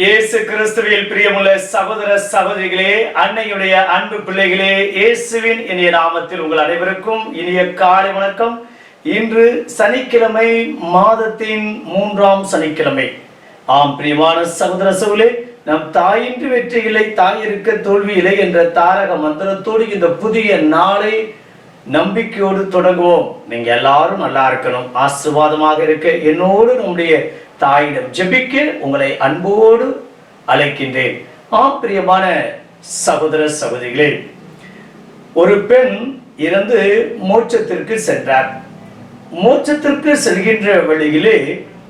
இயேசு கிறிஸ்துவில் பிரியமுள்ள சகோதர சகோதரிகளே அன்னையுடைய அன்பு பிள்ளைகளே இயேசுவின் இனிய நாமத்தில் உங்கள் அனைவருக்கும் இனிய காலை வணக்கம். இன்று சனிக்கிழமை மாதத்தின் மூன்றாம் சனிக்கிழமை. ஆம் பிரியமான சகோதர சகோதரே நம் தாயின்றி வெற்றி இல்லை தாய் இருக்க தோல்வி இல்லை என்ற தாரக மந்திரத்தோடு இந்த புதிய நாளை நம்பிக்கையோடு தொடங்குவோம். நீங்க எல்லாரும் நல்லா இருக்கணும் ஆசீர்வாதமாக இருக்க என்னோடு நம்முடைய தாயிடம் ஜெபிக்க உங்களை அன்போடு அழைக்கின்றேன். ஆம் பிரியமான சகோதர சகோதரிகளே ஒரு பெண் இறந்து மோட்சத்திற்கு சென்றார். மோட்சத்திற்கு செல்கின்ற வழியிலே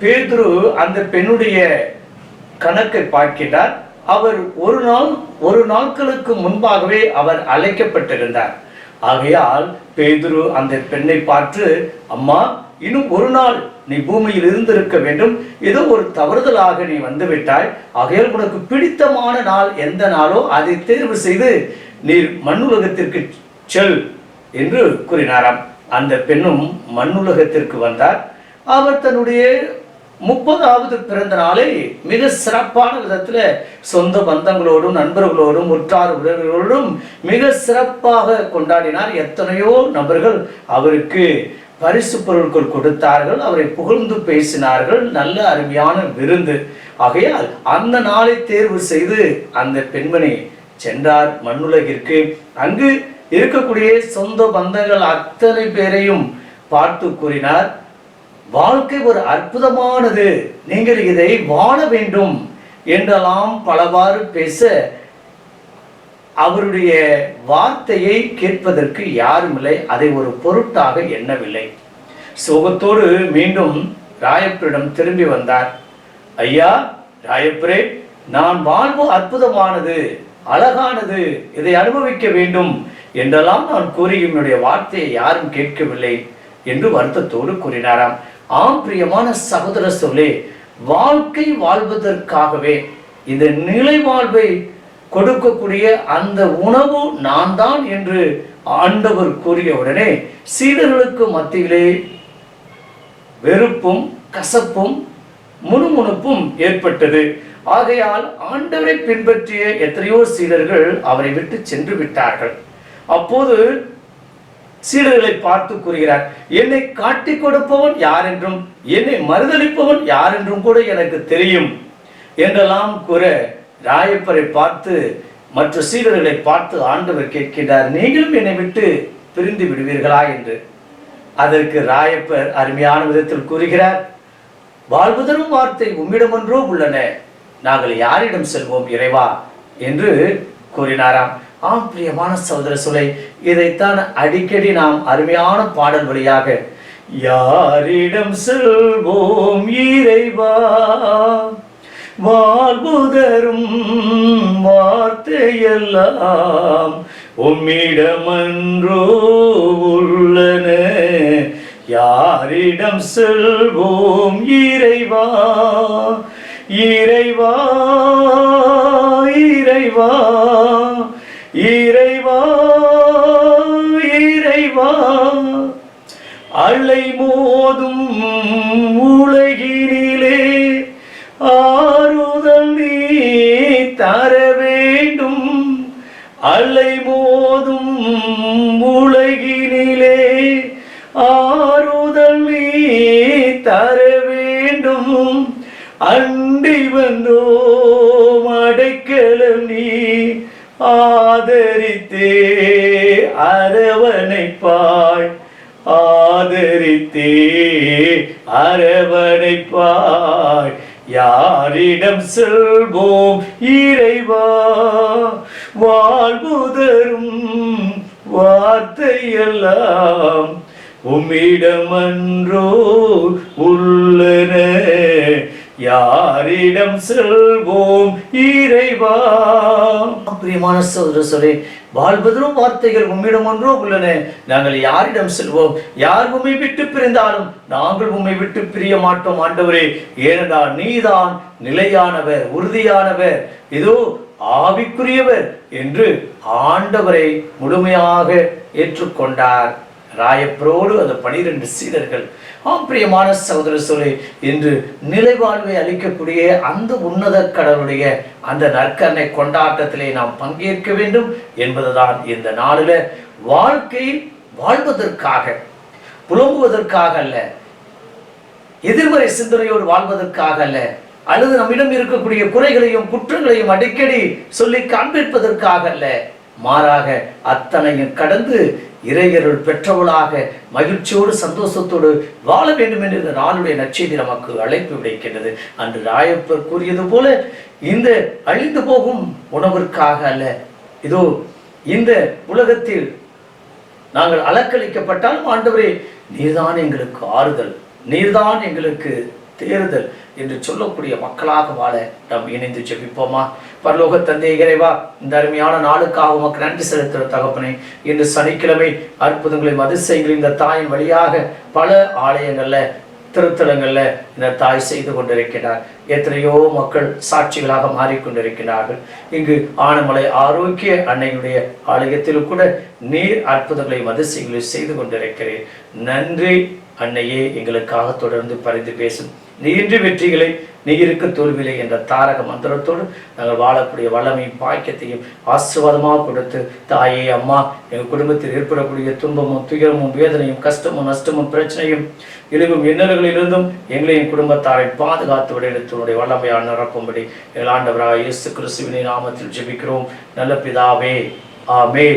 பேதுரு அந்த பெண்ணுடைய கணக்கை பார்க்கிறார் அவர் ஒரு நாள் ஒரு நாட்களுக்கு முன்பாகவே அவர் அழைக்கப்பட்டிருந்தார். ஆகையால் பேதுரு அந்த பெண்ணை பார்த்து அம்மா இன்னும் ஒரு நாள் நீ பூமியில் இருந்திருக்க வேண்டும். ஏதோ ஒரு தவறுதலாக நீ வந்துவிட்டாய். ஆகையால் உனக்கு பிடித்தமான நாள் எந்த நாளோ அதை தேர்வு செய்து நீர் மண்ணுலகத்திற்கு செல் என்று கூறினாராம். அந்த பெண்ணும் மண்ணுலகத்திற்கு வந்தார். அவர் தன்னுடைய முப்பதாவது பிறந்த நாளை மிக சிறப்பான விதத்தில் சொந்த பந்தங்களோடும் நண்பர்களோடும் உற்றார் உறவினர்களோடும் மிக சிறப்பாக கொண்டாடினார் எத்தனையோ நபர்கள் அவருக்கு பரிசு பொருட்கள் கொடுத்தார்கள் அவரை புகழ்ந்து பேசினார்கள் நல்ல அருமையான விருந்து. ஆகையால் அந்த நாளை தேர்வு செய்து அந்த பெண்மணி சென்றார் மண்ணுலகிற்கு. அங்கு இருக்கக்கூடிய சொந்த பந்தங்கள் அத்தனை பேரையும் பார்த்து கூறினார். வாழ்க்கை ஒரு அற்புதமானது. நீங்கள் இதை வாழ வேண்டும் என்றெல்லாம் பலவாறு பேச அவருடைய வார்த்தையை கேட்பதற்கு யாரும் இல்லை அதை ஒரு பொருட்டாக எண்ணவில்லை. சோகத்தோடு மீண்டும் ராயப்பரிடம் திரும்பி வந்தார். ஐயா ராயப்பரே நான் வாழ்வு அற்புதமானது அழகானது இதை அனுபவிக்க வேண்டும் என்றெல்லாம் நான் கூறி என்னுடைய வார்த்தையை யாரும் கேட்கவில்லை என்று வருத்தத்தோடு கூறினாராம். ஆம் பிரியமான சகோதர சொல்லே வாழ்க்கை வாழ்வதற்காகவே இந்த நிலை வாழ்வை கொடுக்கக்கூடிய அந்த உணவு நான் தான் என்று ஆண்டவர் கூறிய உடனே சீடர்களுக்கு மத்தியிலே வெறுப்பும் கசப்பும் முணுமுணுப்பும் ஏற்பட்டது. ஆகையால் ஆண்டவரை பின்பற்றிய எத்தனையோ சீடர்கள் அவரை விட்டு சென்று விட்டார்கள். அப்போது சீடர்களை பார்த்து கூறுகிறார் என்னை காட்டிக் கொடுப்பவன் யார் என்றும் என்னை மறுதளிப்பவன் யார் என்றும் கூட எனக்கு தெரியும். என்றெல்லாம் கூற ராயப்பரை பார்த்து மற்ற சீடர்களை பார்த்து ஆண்டவர் கேட்கின்றார் நீங்களும் என்னை விட்டு பிரிந்து விடுவீர்களா? என்று. அதற்கு ராயப்பர் அருமையான விதத்தில் கூறுகிறார் வாழ்வதரும் வார்த்தை உம்மிடமொன்றோ உள்ளன நாங்கள் யாரிடம் செல்வோம் இறைவா? என்று கூறினாராம். ஆம் பிரியமான சகோதர சுலை இதைத்தான் அடிக்கடி நாம் அருமையான பாடல் வழியாக யாரிடம் செல்வோம் இறைவா? வாழ்வுதரும் வார்த்தையெல்லாம் உம்மிடமன்றோ உள்ளன. யாரிடம் செல்வோம் இறைவா? இறைவா இறைவா இறைவா இறைவா அலை மோதும் உலகினிலே ஆறுதல் நீ தர வேண்டும். அலை மோதும் உலகினிலே ஆறுதல் நீ தர வேண்டும். அண்டி வந்தோ மடைக்கலம் நீ ஆதரித்தே அரவணைப்பாய். ஆதரித்தே அரவணைப்பாய். யாரிடம் செல்வோம் இறைவா. வாழ்வுதரும் வார்த்தையெல்லாம் உம்மிடமன்றோ உள்ளன. யாரிடம் செல்வோம் இறைவா. பிரியமான சோதர சொல்லி வாழ்வதரும் வார்த்தைகள் உம்மிடம் ஒன்றோ உள்ளன. நாங்கள் யாரிடம் செல்வோம்? யார் உண்மை விட்டு பிரிந்தாலும் நாங்கள் உண்மை விட்டு பிரிய மாட்டோம் ஆண்டவரே. ஏனென்றால் நீதான் நிலையானவர் உறுதியானவர். இதோ ஆவிக்குரியவர் என்று ஆண்டவரை முழுமையாக ஏற்றுக்கொண்டார். ராயப்பரோடு அந்த பனிரெண்டு சீடர்கள் ஆம் பிரியமான சகோதர சொல்லி இன்று நிலைவாழ்வை அளிக்கக்கூடிய அந்த உன்னத கடவுளுடைய அந்த நற்கரணை கொண்டாட்டத்திலே நாம் பங்கேற்க வேண்டும் என்பதுதான் இந்த நாளில் வாழ்க்கையில் வாழ்வதற்காக புலம்புவதற்காக அல்ல எதிர்மறை சிந்தனையோடு வாழ்வதற்காக அல்ல அல்லது நம்மிடம் இருக்கக்கூடிய குறைகளையும் குற்றங்களையும் அடிக்கடி சொல்லி காண்பிப்பதற்காக அல்ல மாறாக அத்தனையும் கடந்து இறையருள் பெற்றவளாக மகிழ்ச்சியோடு சந்தோஷத்தோடு வாழ வேண்டும் என்று இந்த நாளுடைய நச்செய்தி நமக்கு அழைப்பு விடைக்கின்றது. அன்று ராயப்பர் கூறியது போல இந்த அழிந்து போகும் உணவிற்காக அல்ல. இதோ இந்த உலகத்தில் நாங்கள் அலக்களிக்கப்பட்டாலும் ஆண்டவரே நீர்தான் எங்களுக்கு ஆறுதல். நீர்தான் எங்களுக்கு தேறுதல் என்று சொல்லக்கூடிய மக்களாக வாழ நாம் இணைந்து ஜெபிப்போமா? பரலோக தந்தை இறைவா இந்த அருமையான நாளுக்காக உமக்கு நன்றி செலுத்துகிற தகப்பனே இன்று சனிக்கிழமை அற்புதங்களையும் அதிசயங்களையும் இந்த தாயின் வழியாக பல ஆலயங்கள்ல திருத்தலங்கள்ல இந்த தாய் செய்து கொண்டிருக்கிறார். எத்தனையோ மக்கள் சாட்சிகளாக மாறிக்கொண்டிருக்கிறார்கள். இங்கு ஆனமலை ஆரோக்கிய அன்னையுடைய ஆலயத்திலும் கூட நீர் அற்புதங்களையும் அதிசயங்களையும் செய்து கொண்டிருக்கிறேன். நன்றி அன்னையே எங்களுக்காக தொடர்ந்து பரிந்து பேசும். நீன்று வெற்றிகளை நீ இருக்க என்ற தாரக மந்திரத்தோடு நாங்கள் வாழக்கூடிய வல்லமையும் பாக்கியத்தையும் ஆசீர்வாதமாக கொடுத்து தாயே அம்மா எங்கள் குடும்பத்தில் ஏற்படக்கூடிய துன்பமும் துயரமும் வேதனையும் கஷ்டமும் நஷ்டமும் பிரச்சனையும் இழிவும் இன்னல்களிலிருந்தும் எங்களையும் குடும்பத்தாரை பாதுகாத்து விடையிடத்தினுடைய வல்லமையால் நிரப்பும்படி எங்கள் ஆண்டவராக இயேசு கிறிஸ்துவினை நாமத்தில் ஜெபிக்கிறோம். நல்ல பிதாவே ஆமே